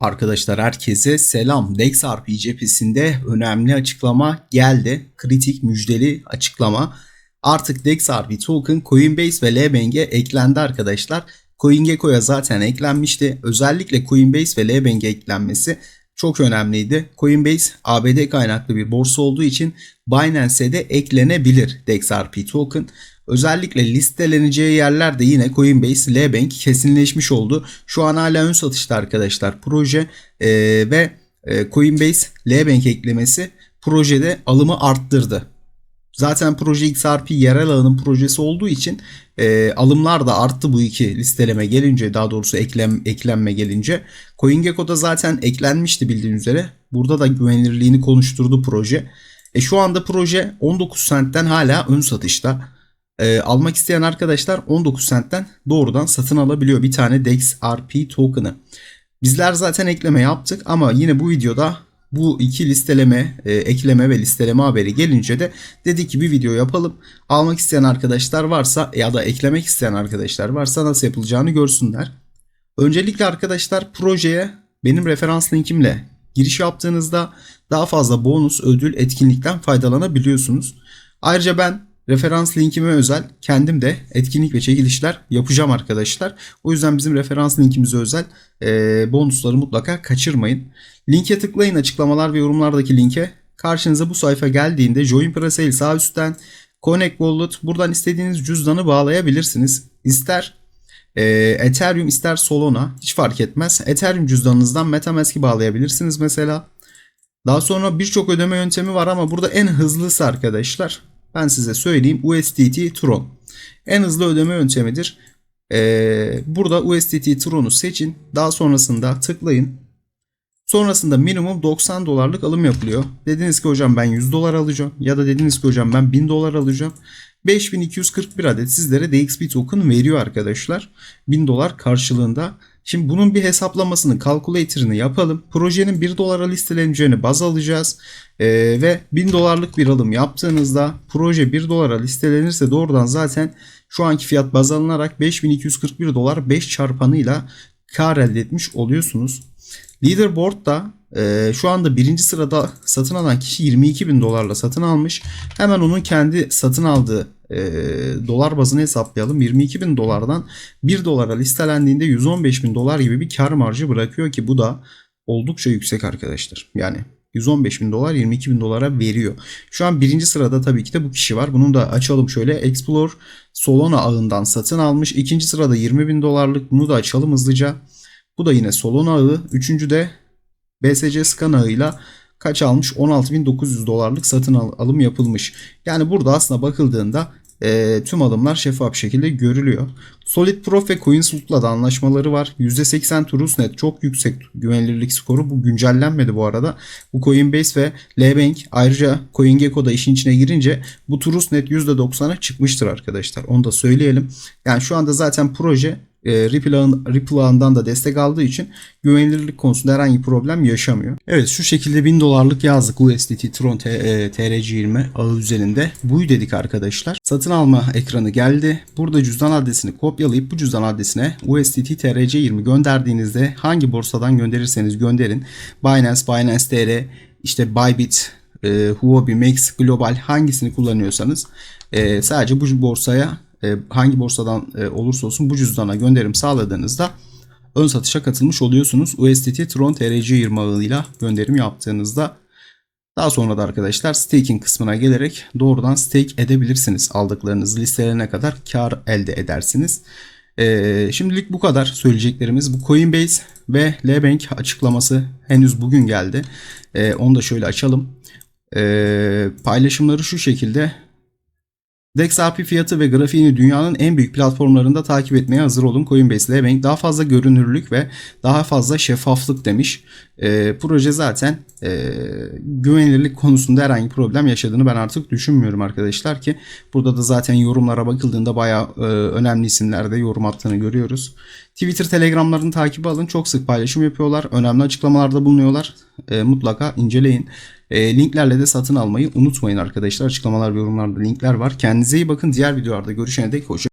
Arkadaşlar herkese selam. DexRP cephesinde önemli açıklama geldi. Kritik müjdeli açıklama. Artık DexRP token Coinbase ve LBank'e eklendi arkadaşlar. CoinGecko'ya zaten eklenmişti. Özellikle Coinbase ve LBank'e eklenmesi çok önemliydi. Coinbase ABD kaynaklı bir borsa olduğu için Binance'e de eklenebilir DexRP token. Özellikle listeleneceği yerlerde yine Coinbase, LBank kesinleşmiş oldu. Şu an hala ön satışta arkadaşlar proje e, ve e, Coinbase, LBank eklemesi projede alımı arttırdı. Zaten proje XRP yerel ağının projesi olduğu için e, alımlar da arttı bu iki listeleme gelince daha doğrusu eklem, eklenme gelince. CoinGecko'da zaten eklenmişti bildiğiniz üzere. Burada da güvenilirliğini konuşturdu proje. E, şu anda proje 19 centten hala ön satışta. E, almak isteyen arkadaşlar 19 centten doğrudan satın alabiliyor bir tane DEX-RP token'ı. Bizler zaten ekleme yaptık ama yine bu videoda bu iki listeleme, e, ekleme ve listeleme haberi gelince de dedik ki bir video yapalım. Almak isteyen arkadaşlar varsa ya da eklemek isteyen arkadaşlar varsa nasıl yapılacağını görsünler. Öncelikle arkadaşlar projeye benim referans linkimle giriş yaptığınızda daha fazla bonus, ödül, etkinlikten faydalanabiliyorsunuz. Ayrıca ben referans linkime özel kendim de etkinlik ve çekilişler yapacağım arkadaşlar. O yüzden bizim referans linkimize özel e, bonusları mutlaka kaçırmayın. Linke tıklayın açıklamalar ve yorumlardaki linke. Karşınıza bu sayfa geldiğinde Join Parasale sağ üstten Connect Wallet buradan istediğiniz cüzdanı bağlayabilirsiniz. İster e, Ethereum ister Solana hiç fark etmez. Ethereum cüzdanınızdan Metamask'i bağlayabilirsiniz mesela. Daha sonra birçok ödeme yöntemi var ama burada en hızlısı arkadaşlar ben size söyleyeyim USDT Tron. En hızlı ödeme yöntemidir. Ee, burada USDT Tron'u seçin. Daha sonrasında tıklayın. Sonrasında minimum 90 dolarlık alım yapılıyor. Dediniz ki hocam ben 100 dolar alacağım. Ya da dediniz ki hocam ben 1000 dolar alacağım. 5241 adet sizlere DXP token veriyor arkadaşlar. 1000 dolar karşılığında. Şimdi bunun bir hesaplamasını, calculator'ını yapalım. Projenin 1 dolara listeleneceğini baz alacağız. Ee, ve 1000 dolarlık bir alım yaptığınızda proje 1 dolara listelenirse doğrudan zaten şu anki fiyat baz alınarak 5241 dolar 5 çarpanıyla kar elde etmiş oluyorsunuz. Leaderboard'da e, şu anda birinci sırada satın alan kişi 22 bin dolarla satın almış. Hemen onun kendi satın aldığı e, dolar bazını hesaplayalım. 22 bin dolardan 1 dolara listelendiğinde 115 bin dolar gibi bir kar marjı bırakıyor ki bu da oldukça yüksek arkadaşlar. Yani 115 bin dolar 22 bin dolara veriyor. Şu an birinci sırada tabii ki de bu kişi var. Bunu da açalım şöyle. Explore Solana ağından satın almış. İkinci sırada 20 bin dolarlık. Bunu da açalım hızlıca. Bu da yine Solana ağı. Üçüncü de BSC Scan ağıyla kaç almış? 16.900 dolarlık satın al- alım yapılmış. Yani burada aslında bakıldığında e, tüm alımlar şeffaf şekilde görülüyor. Solid Prof ve CoinSloot'la da anlaşmaları var. %80 Trustnet çok yüksek güvenilirlik skoru. Bu güncellenmedi bu arada. Bu Coinbase ve LBank ayrıca CoinGecko da işin içine girince bu Trustnet %90'a çıkmıştır arkadaşlar. Onu da söyleyelim. Yani şu anda zaten proje e, Ripple, ağın, Ripple ağından da destek aldığı için güvenilirlik konusunda herhangi bir problem yaşamıyor. Evet şu şekilde 1000 dolarlık yazdık USDT Tron T, e, TRC20 ağı üzerinde. Buyu dedik arkadaşlar. Satın alma ekranı geldi. Burada cüzdan adresini kopyalayıp bu cüzdan adresine USDT TRC20 gönderdiğinizde hangi borsadan gönderirseniz gönderin. Binance, Binance TR, işte Bybit, e, Huobi, Max, Global hangisini kullanıyorsanız e, sadece bu borsaya e, hangi borsadan e, olursa olsun bu cüzdana gönderim sağladığınızda ön satışa katılmış oluyorsunuz. USDT Tron TRC20 ağıyla gönderim yaptığınızda daha sonra da arkadaşlar staking kısmına gelerek doğrudan stake edebilirsiniz. Aldıklarınız listelerine kadar kar elde edersiniz. Ee, şimdilik bu kadar söyleyeceklerimiz. Bu Coinbase ve LBank açıklaması henüz bugün geldi. Ee, onu da şöyle açalım. Ee, paylaşımları şu şekilde. DexRP fiyatı ve grafiğini dünyanın en büyük platformlarında takip etmeye hazır olun. Coinbase ile daha fazla görünürlük ve daha fazla şeffaflık demiş. E, proje zaten e, güvenilirlik konusunda herhangi bir problem yaşadığını ben artık düşünmüyorum arkadaşlar ki burada da zaten yorumlara bakıldığında bayağı e, önemli isimlerde yorum attığını görüyoruz. Twitter, Telegram'larını takip alın. Çok sık paylaşım yapıyorlar. Önemli açıklamalarda bulunuyorlar. E, mutlaka inceleyin. E, linklerle de satın almayı unutmayın arkadaşlar. Açıklamalar ve yorumlarda linkler var. Kendinize iyi bakın. Diğer videolarda görüşene dek hoşça